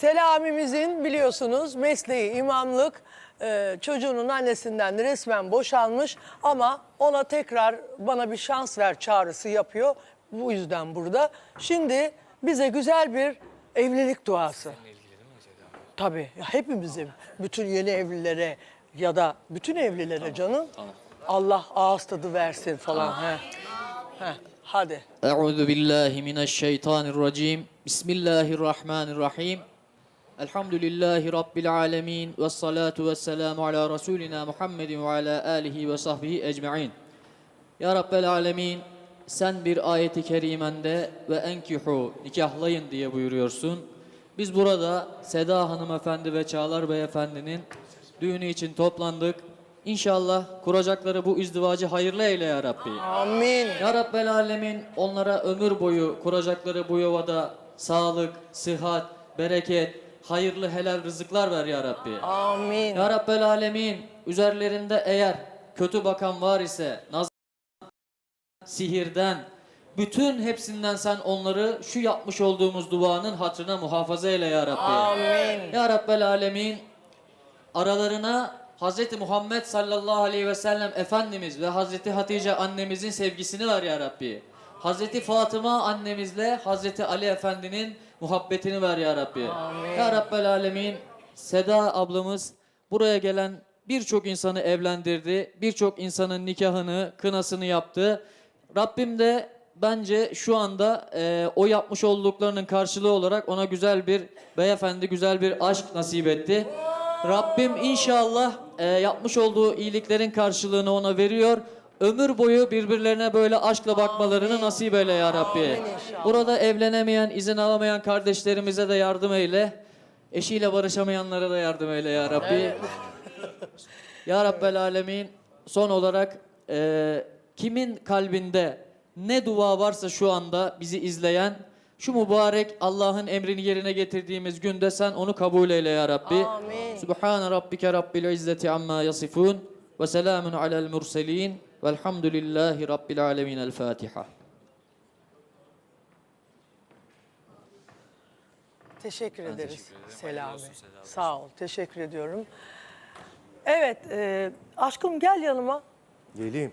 Selamimizin biliyorsunuz mesleği imamlık e, çocuğunun annesinden resmen boşanmış ama ona tekrar bana bir şans ver çağrısı yapıyor. Bu yüzden burada. Şimdi bize güzel bir evlilik duası. Tabii ya hepimize, bütün yeni evlilere ya da bütün evlilere canım. Allah ağız tadı versin falan. He. He. Hadi. Euzu billahi mineşşeytanirracim. Bismillahirrahmanirrahim. Elhamdülillahi Rabbil alemin ve salatu ve selamu ala Resulina Muhammedin ve ala alihi ve sahbihi ecma'in. Ya Rabbel alemin sen bir ayeti kerimende ve enkihu nikahlayın diye buyuruyorsun. Biz burada Seda hanımefendi ve Çağlar beyefendinin düğünü için toplandık. İnşallah kuracakları bu izdivacı hayırlı eyle ya Rabbi. Amin. Ya Rabbel Alemin onlara ömür boyu kuracakları bu yuvada sağlık, sıhhat, bereket, hayırlı helal rızıklar ver ya Rabbi. Amin. Ya Rabbel Alemin üzerlerinde eğer kötü bakan var ise naz sihirden bütün hepsinden sen onları şu yapmış olduğumuz duanın hatırına muhafaza eyle ya Rabbi. Amin. Ya Rabbel Alemin aralarına Hz. Muhammed sallallahu aleyhi ve sellem Efendimiz ve Hz. Hatice annemizin sevgisini ver ya Rabbi. Hz. Fatıma annemizle Hz. Ali Efendi'nin muhabbetini ver ya Rabbi. Ya Rabbel Alemin Seda ablamız buraya gelen birçok insanı evlendirdi. Birçok insanın nikahını, kınasını yaptı. Rabbim de bence şu anda e, o yapmış olduklarının karşılığı olarak ona güzel bir beyefendi, güzel bir aşk nasip etti. Rabbim inşallah e, yapmış olduğu iyiliklerin karşılığını ona veriyor. Ömür boyu birbirlerine böyle aşkla bakmalarını nasip eyle ya Rabbi. inşallah. Burada evlenemeyen, izin alamayan kardeşlerimize de yardım eyle. Eşiyle barışamayanlara da yardım eyle ya Rabbi. Ya Rabbel Alemin son olarak e, kimin kalbinde ne dua varsa şu anda bizi izleyen şu mübarek Allah'ın emrini yerine getirdiğimiz günde sen onu kabul eyle ya Rabbi. Amin. Subhane rabbike rabbil izzeti amma yasifun ve selamun alel murselin velhamdülillahi rabbil alemin. El Fatiha. Teşekkür ederiz Selami. Sağ ol. Teşekkür ediyorum. Evet, e, aşkım gel yanıma. Geleyim.